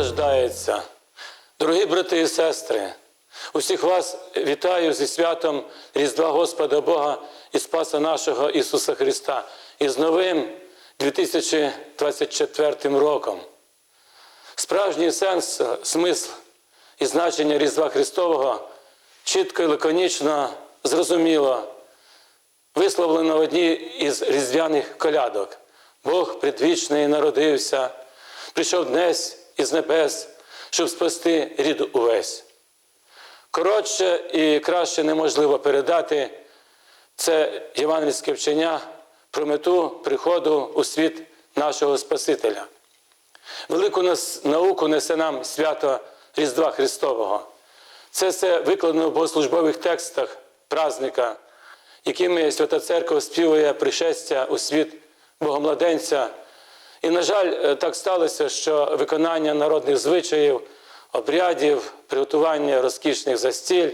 Рождається. Дорогі брати і сестри, усіх вас вітаю зі святом Різдва Господа Бога і Спаса нашого Ісуса Христа і з новим 2024 роком. Справжній сенс, смисл і значення Різдва Христового чітко і лаконічно зрозуміло висловлено в одній із різдвяних колядок. Бог предвічний народився, прийшов днес із небес, щоб спасти рід увесь. Коротше і краще неможливо передати це євангельське вчення про мету приходу у світ нашого Спасителя. Велику науку несе нам свято Різдва Христового. Це все викладено в богослужбових текстах празника, якими Свята Церква співає пришестя у світ Богомладенця. І, на жаль, е, так сталося, що виконання народних звичаїв, обрядів, приготування розкішних застіль,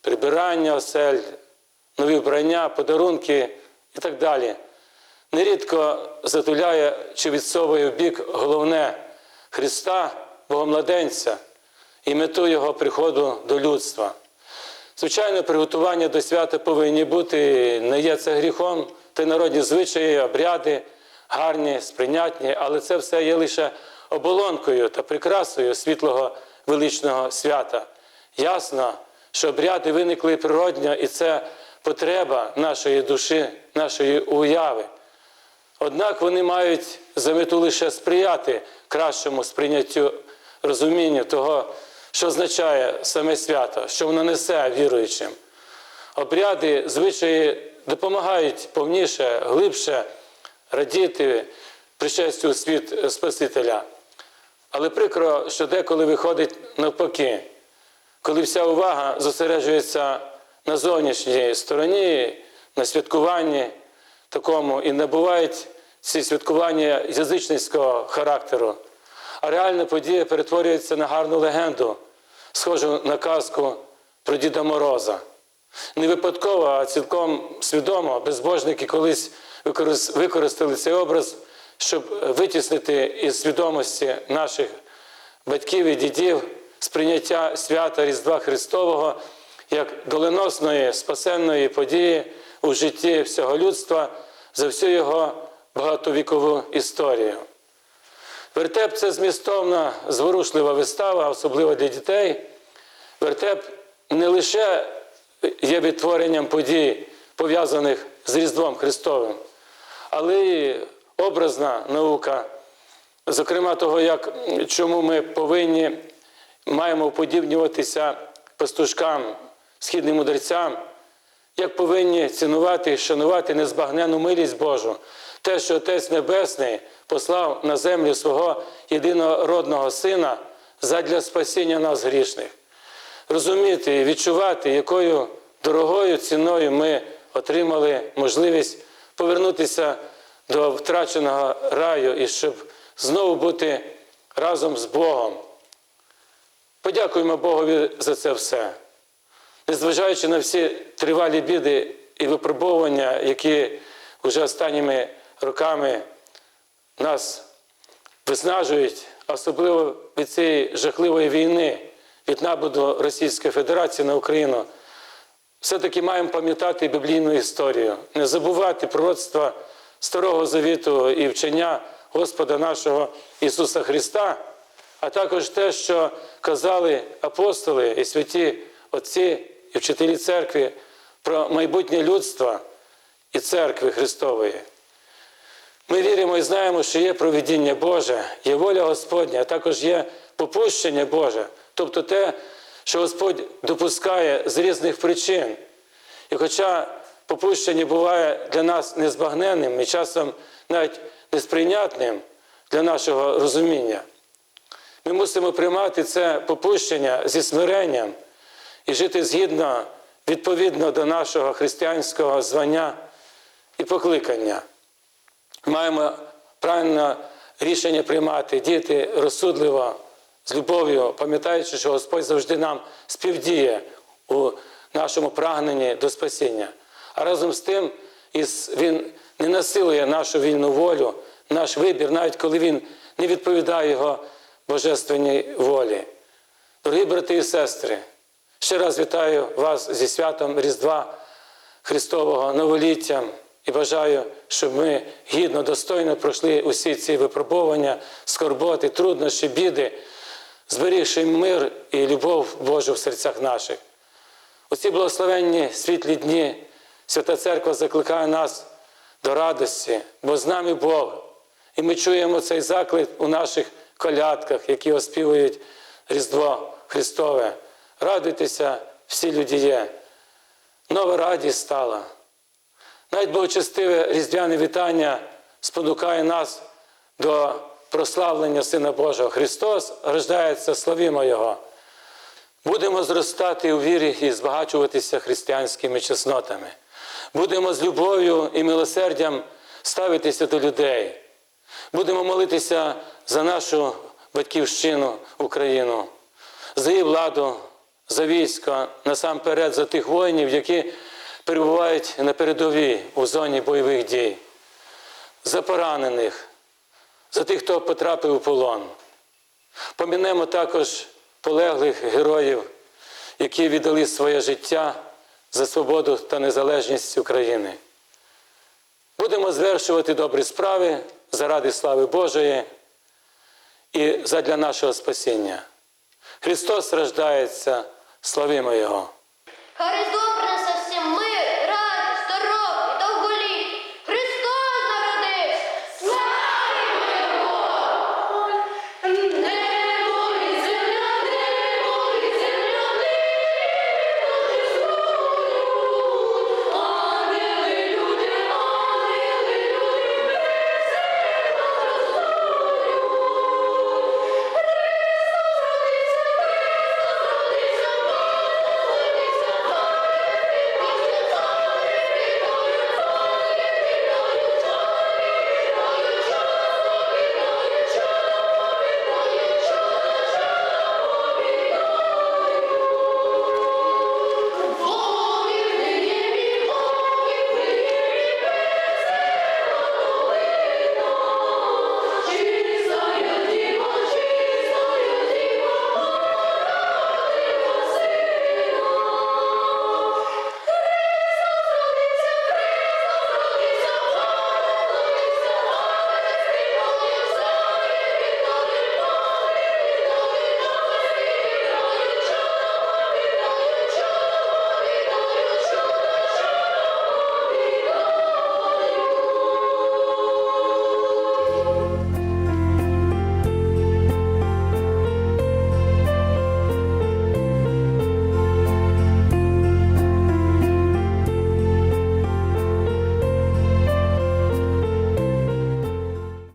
прибирання осель, нові вбрання, подарунки і так далі. Нерідко затуляє чи відсовує в бік головне Христа, Богомладенця і мету Його приходу до людства. Звичайно, приготування до свята повинні бути, не є це гріхом, та й народні звичаї, обряди гарні, сприйнятні, але це все є лише оболонкою та прикрасою світлого величного свята. Ясно, що обряди виникли природньо, і це потреба нашої душі, нашої уяви. Однак вони мають за мету лише сприяти кращому сприйняттю розумінню того, що означає саме свято, що воно несе віруючим. Обряди, звичаї допомагають повніше, глибше радіти пришестю у світ Спасителя. Але прикро, що деколи виходить навпаки, коли вся увага зосереджується на зовнішній стороні, на святкуванні такому, і набувають ці святкування язичницького характеру. А реальна подія перетворюється на гарну легенду, схожу на казку про Діда Мороза. Не випадково, а цілком свідомо безбожники колись використали цей образ, щоб витіснити із свідомості наших батьків і дідів сприйняття свята Різдва Христового як доленосної спасенної події у житті всього людства за всю його багатовікову історію. Вертеп це змістовна, зворушлива вистава, особливо для дітей. Вертеп не лише є відтворенням подій, пов'язаних з Різдвом Христовим, але й образна наука, зокрема того, як, чому ми повинні маємо уподібнюватися пастушкам, східним мудрецям, як повинні цінувати і шанувати незбагнену милість Божу, те, що Отець Небесний послав на землю свого єдинородного Сина задля спасіння нас грішних. Розуміти і відчувати, якою дорогою ціною ми отримали можливість повернутися до втраченого раю і щоб знову бути разом з Богом. Подякуємо Богові за це все. Незважаючи на всі тривалі біди і випробовування, які вже останніми роками нас виснажують, особливо від цієї жахливої війни, від нападу Російської Федерації на Україну, все-таки маємо пам'ятати біблійну історію, не забувати пророцтва Старого Завіту і вчення Господа нашого Ісуса Христа, а також те, що казали апостоли і святі Отці і вчителі церкви про майбутнє людства і церкви Христової. Ми віримо і знаємо, що є провідіння Боже, є воля Господня, а також є попущення Боже, тобто те, що Господь допускає з різних причин. І хоча попущення буває для нас незбагненним і часом навіть несприйнятним для нашого розуміння, ми мусимо приймати це попущення зі смиренням і жити згідно, відповідно до нашого християнського звання і покликання. Маємо правильне рішення приймати, діти розсудливо, з любов'ю, пам'ятаючи, що Господь завжди нам співдіє у нашому прагненні до спасіння. А разом з тим Він не насилує нашу вільну волю, наш вибір, навіть коли він не відповідає його божественній волі. Дорогі брати і сестри, ще раз вітаю вас зі святом Різдва Христового новоліттям і бажаю, щоб ми гідно, достойно пройшли усі ці випробування, скорботи, труднощі, біди, зберігши мир і любов Божу в серцях наших. У ці благословенні світлі дні Свята Церква закликає нас до радості, бо з нами Бог. І ми чуємо цей заклик у наших колядках, які оспівують Різдво Христове. Радуйтеся, всі людіє. Нова радість стала. Навіть благочестиве різдвяне вітання спонукає нас до прославлення Сина Божого. Христос рождається, славімо Його. Будемо зростати у вірі і збагачуватися християнськими чеснотами. Будемо з любов'ю і милосердям ставитися до людей. Будемо молитися за нашу батьківщину, Україну, за її владу, за військо, насамперед за тих воїнів, які перебувають на передовій у зоні бойових дій, за поранених, за тих, хто потрапив у полон. Помінемо також полеглих героїв, які віддали своє життя за свободу та незалежність України. Будемо звершувати добрі справи заради слави Божої і задля нашого спасіння. Христос рождається, славімо Його!